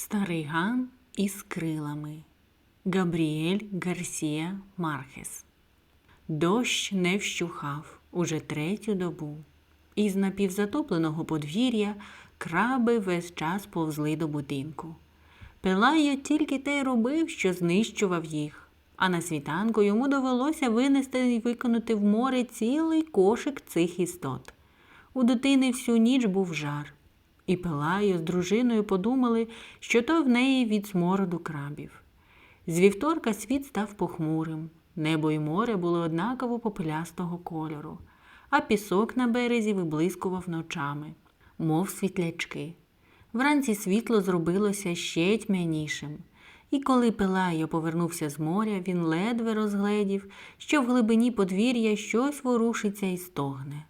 Старий Ган із крилами Габріель Гарсія Мархес. Дощ не вщухав уже третю добу. Із напівзатопленого подвір'я краби весь час повзли до будинку. Пелайо тільки те й робив, що знищував їх, а на світанку йому довелося винести і виконати в море цілий кошик цих істот. У дитини всю ніч був жар, і Пелайо з дружиною подумали, що то в неї від смороду крабів. З вівторка світ став похмурим, небо й море були однаково попелястого кольору, а пісок на березі виблискував ночами, мов світлячки. Вранці світло зробилося ще тьмянішим, і коли Пелайо повернувся з моря, він ледве розгледів, що в глибині подвір'я щось ворушиться і стогне.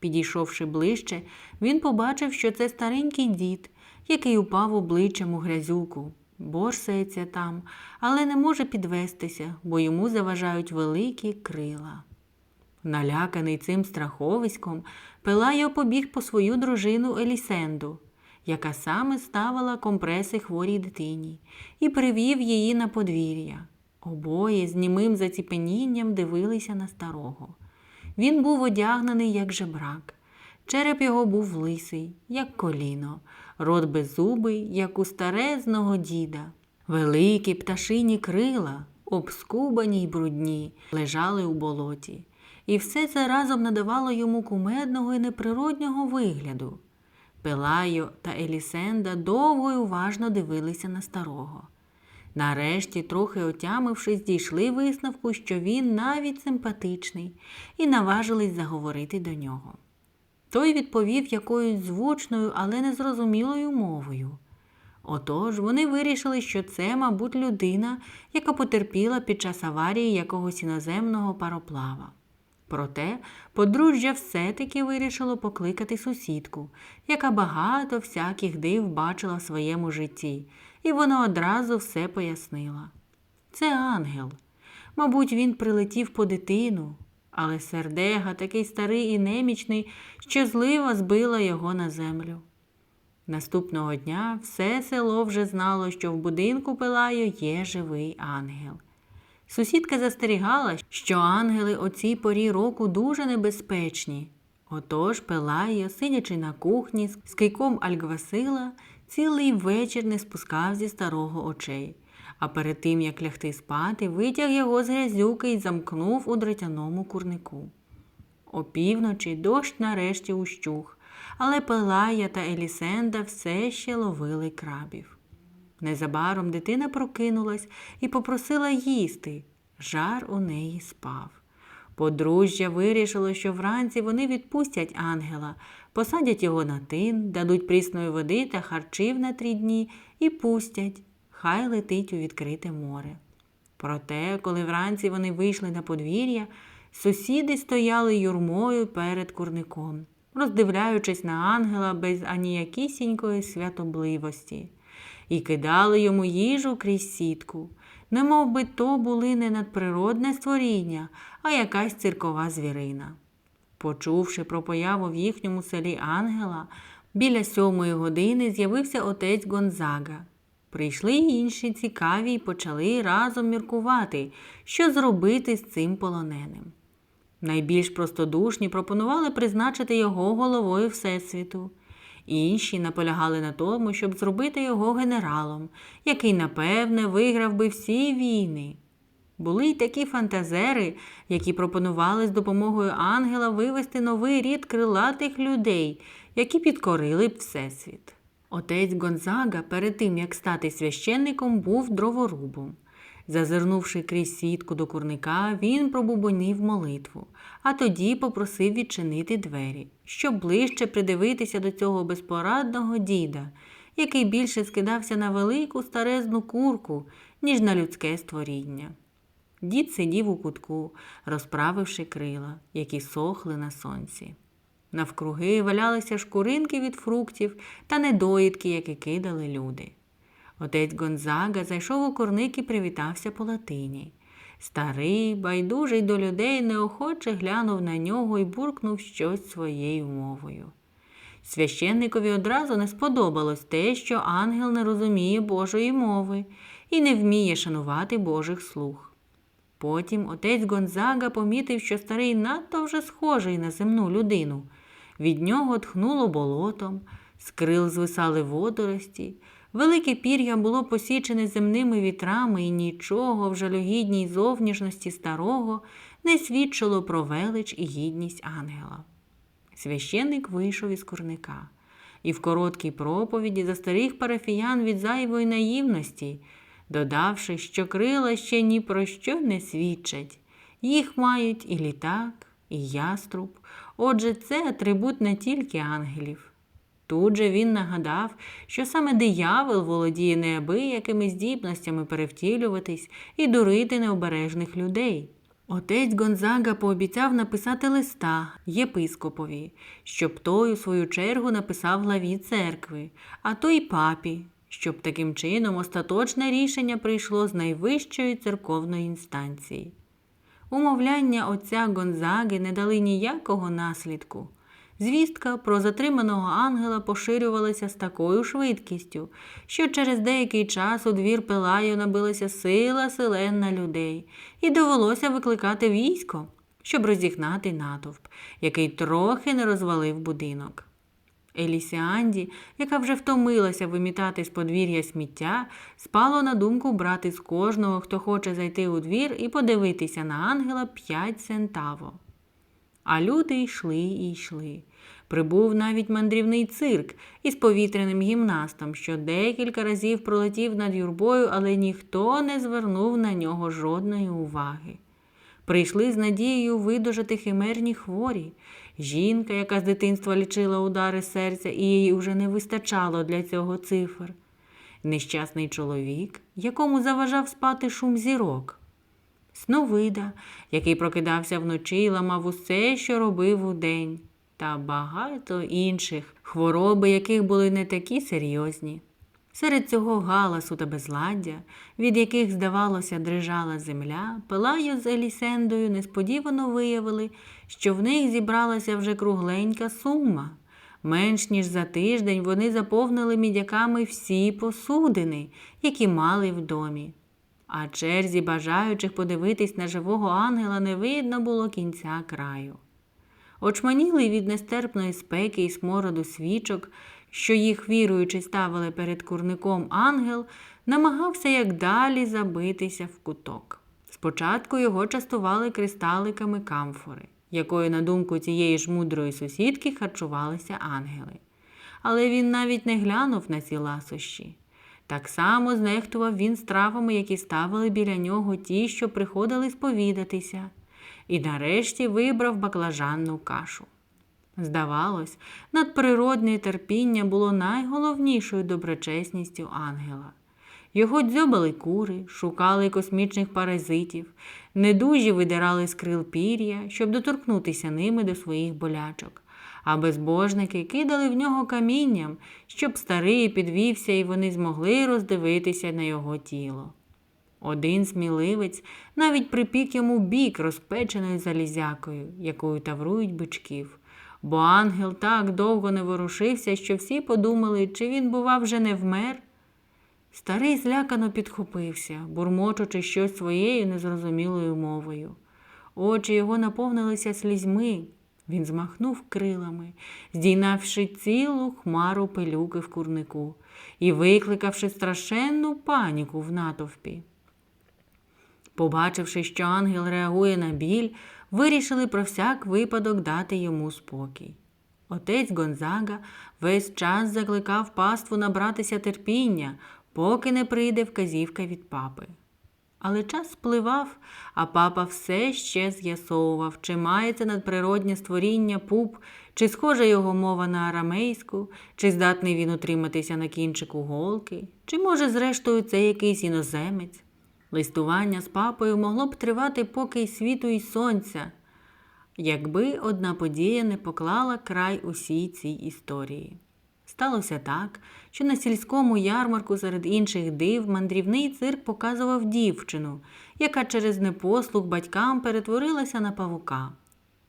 Підійшовши ближче, він побачив, що це старенький дід, який упав обличчям у грязюку, борсається там, але не може підвестися, бо йому заважають великі крила. Наляканий цим страховиськом, Пелайо побіг по свою дружину Елісенду, яка саме ставила компреси хворій дитині, і привів її на подвір'я. Обоє з німим заціпенінням дивилися на старого. Він був одягнений, як жебрак. Череп його був лисий, як коліно, рот беззубий, як у старезного діда. Великі пташині крила, обскубані й брудні, лежали у болоті. І все це разом надавало йому кумедного і неприроднього вигляду. Пелайо та Елісенда довго й уважно дивилися на старого. Нарешті, трохи отямившись, дійшли висновку, що він навіть симпатичний, і наважились заговорити до нього. Той відповів якоюсь звучною, але незрозумілою мовою. Отож вони вирішили, що це, мабуть, людина, яка потерпіла під час аварії якогось іноземного пароплава. Проте подружжя все-таки вирішило покликати сусідку, яка багато всяких див бачила в своєму житті, і вона одразу все пояснила. Це ангел. Мабуть, він прилетів по дитину, але сердега такий старий і немічний, що злива збила його на землю. Наступного дня все село вже знало, що в будинку Пилаю є живий ангел. Сусідка застерігала, що ангели о цій порі року дуже небезпечні. Отож Пелайо, сидячи на кухні з кийком Альгвасила, цілий вечір не спускав зі старого очей, а перед тим, як лягти спати, витяг його з грязюки і замкнув у дротяному курнику. Опівночі дощ нарешті ущух, але Пелая та Елісенда все ще ловили крабів. Незабаром дитина прокинулась і попросила їсти. Жар у неї спав. Подружжя вирішило, що вранці вони відпустять ангела, посадять його на тин, дадуть прісної води та харчів на три дні і пустять, хай летить у відкрите море. Проте, коли вранці вони вийшли на подвір'я, сусіди стояли юрмою перед курником, роздивляючись на ангела без аніякісінької святобливості і кидали йому їжу крізь сітку, не би то були не надприродне створіння, а якась циркова звірина. Почувши про появу в їхньому селі ангела, біля сьомої години з'явився отець Гонзага. Прийшли інші цікаві і почали разом міркувати, що зробити з цим полоненим. Найбільш простодушні пропонували призначити його головою Всесвіту. Інші наполягали на тому, щоб зробити його генералом, який, напевне, виграв би всі війни. Були й такі фантазери, які пропонували з допомогою ангела вивести новий рід крилатих людей, які підкорили б Всесвіт. Отець Гонзага перед тим, як стати священником, був дроворубом. Зазирнувши крізь сітку до курника, він пробубонів молитву, а тоді попросив відчинити двері, щоб ближче придивитися до цього безпорадного діда, який більше скидався на велику старезну курку, ніж на людське створіння. Дід сидів у кутку, розправивши крила, які сохли на сонці. Навкруги валялися шкуринки від фруктів та недоїдки, які кидали люди. Отець Гонзага зайшов у курник і привітався по латині. Старий, байдужий до людей, неохоче глянув на нього і буркнув щось своєю мовою. Священникові одразу не сподобалось те, що ангел не розуміє Божої мови і не вміє шанувати Божих слуг. Потім отець Гонзага помітив, що старий надто вже схожий на земну людину. Від нього тхнуло болотом, з крил звисали водорості, велике пір'я було посічене земними вітрами, і нічого в жалюгідній зовнішності старого не свідчило про велич і гідність ангела. Священник вийшов із курника і в короткій проповіді за старих парафіян від зайвої наївності, додавши, що крила ще ні про що не свідчать. Їх мають і літак, і яструб. Отже, це атрибут не тільки ангелів. Тут же він нагадав, що саме диявол володіє неабиякими здібностями перевтілюватись і дурити необережних людей. Отець Гонзага пообіцяв написати листа єпископові, щоб той, у свою чергу, написав главі церкви, а то й папі, щоб таким чином остаточне рішення прийшло з найвищої церковної інстанції. Умовляння отця Гонзаги не дали ніякого наслідку. Звістка про затриманого ангела поширювалася з такою швидкістю, що через деякий час у двір Пилаю набилася сила селенна людей, і довелося викликати військо, щоб розігнати натовп, який трохи не розвалив будинок. Елісіанді, яка вже втомилася вимітати з подвір'я сміття, спало на думку брати з кожного, хто хоче зайти у двір і подивитися на ангела п'ять центаво. А люди йшли і йшли. Прибув навіть мандрівний цирк із повітряним гімнастом, що декілька разів пролетів над юрбою, але ніхто не звернув на нього жодної уваги. Прийшли з надією видужати химерні хворі. Жінка, яка з дитинства лічила удари серця, і їй уже не вистачало для цього цифр. Нещасний чоловік, якому заважав спати шум зірок. Сновида, який прокидався вночі і ламав усе, що робив удень, та багато інших, хвороби, яких були не такі серйозні. Серед цього галасу та безладдя, від яких, здавалося, дрижала земля, Пелаю з Елісендою несподівано виявили, що в них зібралася вже кругленька сума. Менш ніж за тиждень вони заповнили мідяками всі посудини, які мали в домі. А черзі бажаючих подивитись на живого ангела не видно було кінця краю. Очманілий від нестерпної спеки і смороду свічок, що їх віруючи ставили перед курником ангел, намагався як далі забитися в куток. Спочатку його частували кристаликами камфори, якою, на думку цієї ж мудрої сусідки, харчувалися ангели. Але він навіть не глянув на ці ласощі. Так само знехтував він стравами, які ставили біля нього ті, що приходили сповідатися, і нарешті вибрав баклажанну кашу. Здавалось, надприродне терпіння було найголовнішою доброчесністю ангела. Його дзьобали кури, шукали космічних паразитів, недужі видирали з крил пір'я, щоб доторкнутися ними до своїх болячок, а безбожники кидали в нього камінням, щоб старий підвівся і вони змогли роздивитися на його тіло. Один сміливець навіть припік йому бік розпеченою залізякою, якою таврують бичків бо ангел так довго не ворушився, що всі подумали, чи він, бува, вже не вмер. Старий злякано підхопився, бурмочучи щось своєю незрозумілою мовою. Очі його наповнилися слізьми. Він змахнув крилами, здійнавши цілу хмару пилюки в курнику і викликавши страшенну паніку в натовпі. Побачивши, що ангел реагує на біль, вирішили про всяк випадок дати йому спокій. Отець Гонзага весь час закликав паству набратися терпіння, поки не прийде вказівка від папи. Але час спливав, а папа все ще з'ясовував, чи має це надприроднє створіння пуп, чи схожа його мова на арамейську, чи здатний він утриматися на кінчику голки, чи, може, зрештою, це якийсь іноземець. Листування з папою могло б тривати поки й світу і сонця, якби одна подія не поклала край усій цій історії. Сталося так, що на сільському ярмарку серед інших див мандрівний цирк показував дівчину, яка через непослух батькам перетворилася на павука.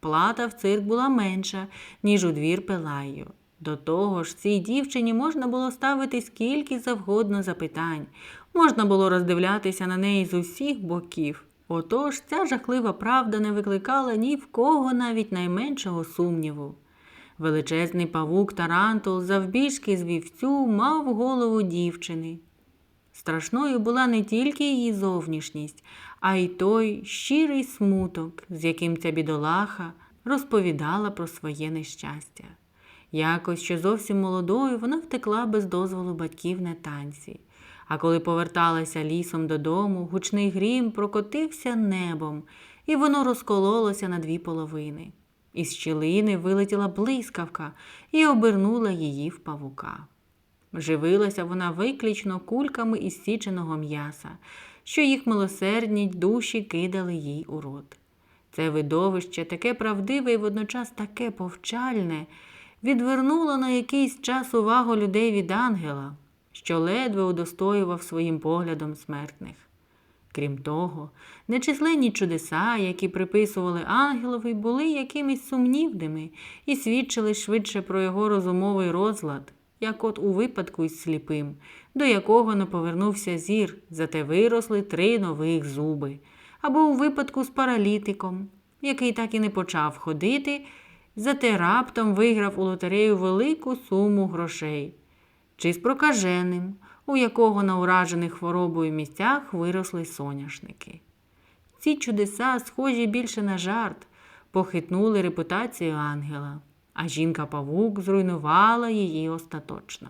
Плата в цирк була менша, ніж у двір Пелаю. До того ж, цій дівчині можна було ставити скільки завгодно запитань, можна було роздивлятися на неї з усіх боків. Отож, ця жахлива правда не викликала ні в кого навіть найменшого сумніву. Величезний павук Тарантул завбільшки з вівцю мав голову дівчини. Страшною була не тільки її зовнішність, а й той щирий смуток, з яким ця бідолаха розповідала про своє нещастя. Якось ще зовсім молодою вона втекла без дозволу батьків на танці. А коли поверталася лісом додому, гучний грім прокотився небом, і воно розкололося на дві половини. Із щілини вилетіла блискавка і обернула її в павука. Живилася вона виключно кульками із січеного м'яса, що їх милосердні душі кидали їй у рот. Це видовище, таке правдиве і водночас таке повчальне, відвернуло на якийсь час увагу людей від ангела, що ледве удостоював своїм поглядом смертних. Крім того, нечисленні чудеса, які приписували ангелові, були якимись сумнівними і свідчили швидше про його розумовий розлад, як от у випадку із сліпим, до якого не повернувся зір, зате виросли три нових зуби, або у випадку з паралітиком, який так і не почав ходити, зате раптом виграв у лотерею велику суму грошей, чи з прокаженим, у якого на уражених хворобою місцях виросли соняшники. Ці чудеса, схожі більше на жарт, похитнули репутацію ангела, а жінка-павук зруйнувала її остаточно.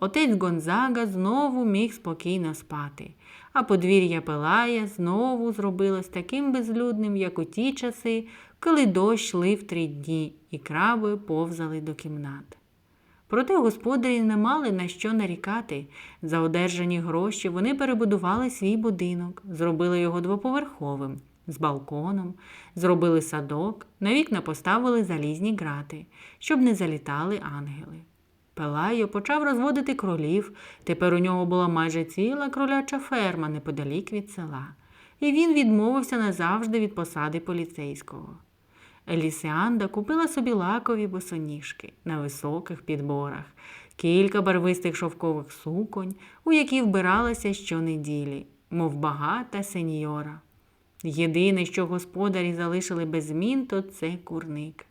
Отець Гонзага знову міг спокійно спати, а подвір'я Пелая знову зробилось таким безлюдним, як у ті часи, коли дощ лив три дні і краби повзали до кімнат. Проте господарі не мали на що нарікати. За одержані гроші вони перебудували свій будинок, зробили його двоповерховим, з балконом, зробили садок, на вікна поставили залізні грати, щоб не залітали ангели. Пелайо почав розводити кролів, тепер у нього була майже ціла кроляча ферма неподалік від села, і він відмовився назавжди від посади поліцейського. Елісіанда купила собі лакові босоніжки на високих підборах, кілька барвистих шовкових суконь, у які вбиралася щонеділі, мов багата сеньора. Єдине, що господарі залишили без змін, то це курник.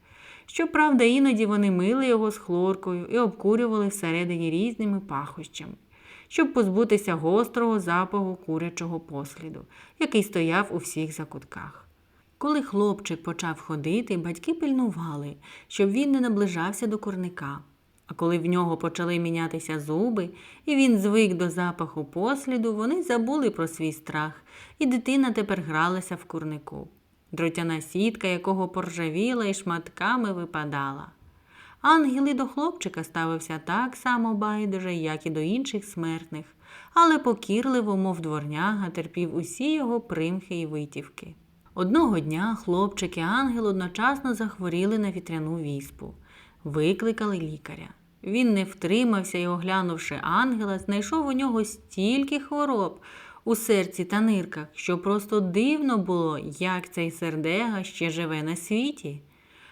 Щоправда, іноді вони мили його з хлоркою і обкурювали всередині різними пахощами, щоб позбутися гострого запаху курячого посліду, який стояв у всіх закутках. Коли хлопчик почав ходити, батьки пильнували, щоб він не наближався до курника. А коли в нього почали мінятися зуби, і він звик до запаху посліду, вони забули про свій страх, і дитина тепер гралася в курнику. Дротяна сітка, якого поржавіла і шматками випадала. Ангел і до хлопчика ставився так само байдуже, як і до інших смертних, але покірливо, мов дворняга, терпів усі його примхи і витівки. Одного дня хлопчик і ангел одночасно захворіли на вітряну віспу, викликали лікаря. Він не втримався і, оглянувши ангела, знайшов у нього стільки хвороб у серці та нирках, що просто дивно було, як цей сердега ще живе на світі.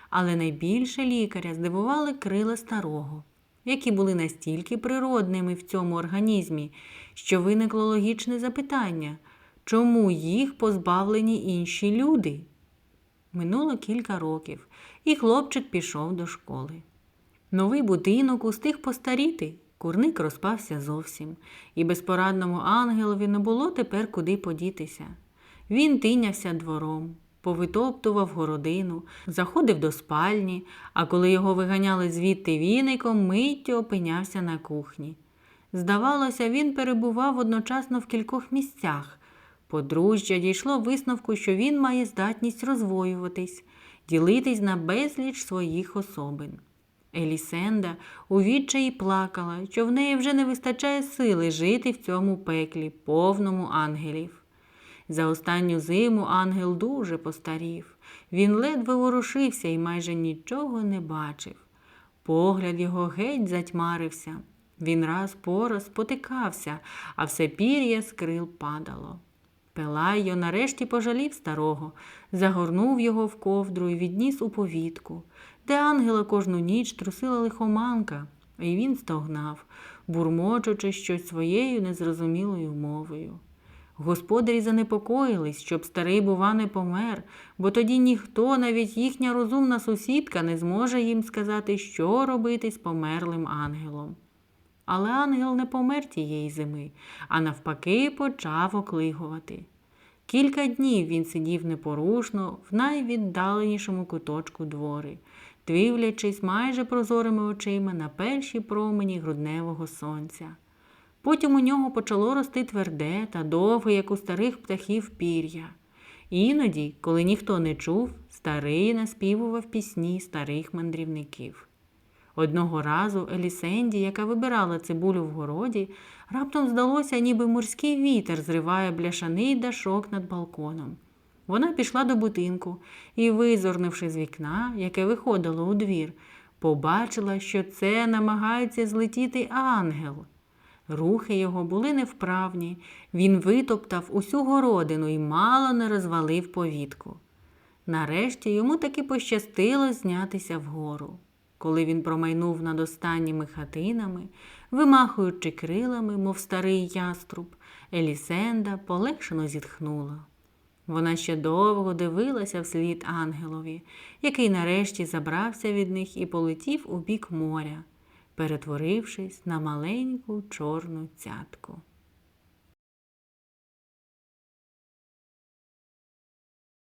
Але найбільше лікаря здивували крила старого, які були настільки природними в цьому організмі, що виникло логічне запитання чому їх позбавлені інші люди? Минуло кілька років, і хлопчик пішов до школи. Новий будинок устиг постаріти, курник розпався зовсім, і безпорадному ангелові не було тепер куди подітися. Він тинявся двором, повитоптував городину, заходив до спальні, а коли його виганяли звідти віником, миттю опинявся на кухні. Здавалося, він перебував одночасно в кількох місцях. Подружжя дійшло висновку, що він має здатність розвоюватись, ділитись на безліч своїх особин. Елісенда у відчаї плакала, що в неї вже не вистачає сили жити в цьому пеклі, повному ангелів. За останню зиму ангел дуже постарів. Він ледве ворушився і майже нічого не бачив. Погляд його геть затьмарився. Він раз по раз спотикався, а все пір'я з крил падало. Пелайо нарешті пожалів старого, загорнув його в ковдру і відніс у повітку, Те ангела кожну ніч трусила лихоманка, і він стогнав, бурмочучи щось своєю незрозумілою мовою. Господарі занепокоїлись, щоб старий, бува, не помер, бо тоді ніхто, навіть їхня розумна сусідка, не зможе їм сказати, що робити з померлим ангелом. Але ангел не помер тієї зими, а навпаки почав оклигувати. Кілька днів він сидів непорушно в найвіддаленішому куточку двори, дивлячись майже прозорими очима на перші промені грудневого сонця. Потім у нього почало рости тверде та довге, як у старих птахів пір'я. Іноді, коли ніхто не чув, старий наспівував пісні старих мандрівників. Одного разу Елісенді, яка вибирала цибулю в городі, раптом здалося, ніби морський вітер зриває бляшаний дашок над балконом. Вона пішла до будинку і, визирнувши з вікна, яке виходило у двір, побачила, що це намагається злетіти ангел. Рухи його були невправні, він витоптав усю городину і мало не розвалив повітку. Нарешті йому таки пощастило знятися вгору. Коли він промайнув над останніми хатинами, вимахуючи крилами, мов старий яструб, Елісенда полегшено зітхнула. Вона ще довго дивилася вслід ангелові, який нарешті забрався від них і полетів у бік моря, перетворившись на маленьку чорну цятку.